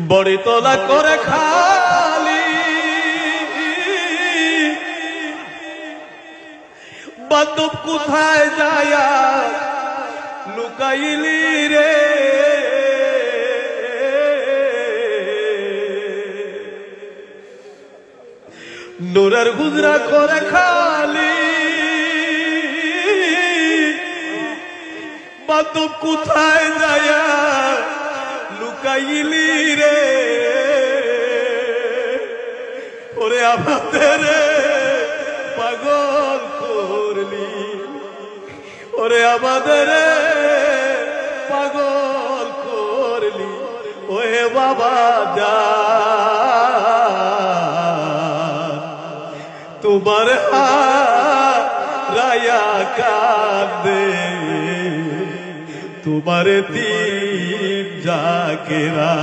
বড়ি তোলা করে খালি। বান্ধব কোথায় যায় লুকাইলি রে? নোরার গুজরা করে খালি। বান্ধব কোথায় যায় লুকাইলি ওরে আমাদের পাগল করলি। ওরে আমাদের পাগল করলি। ওহে বাবা যা। তোমার রায়া কান্দে তোমার তিন জাকেরা।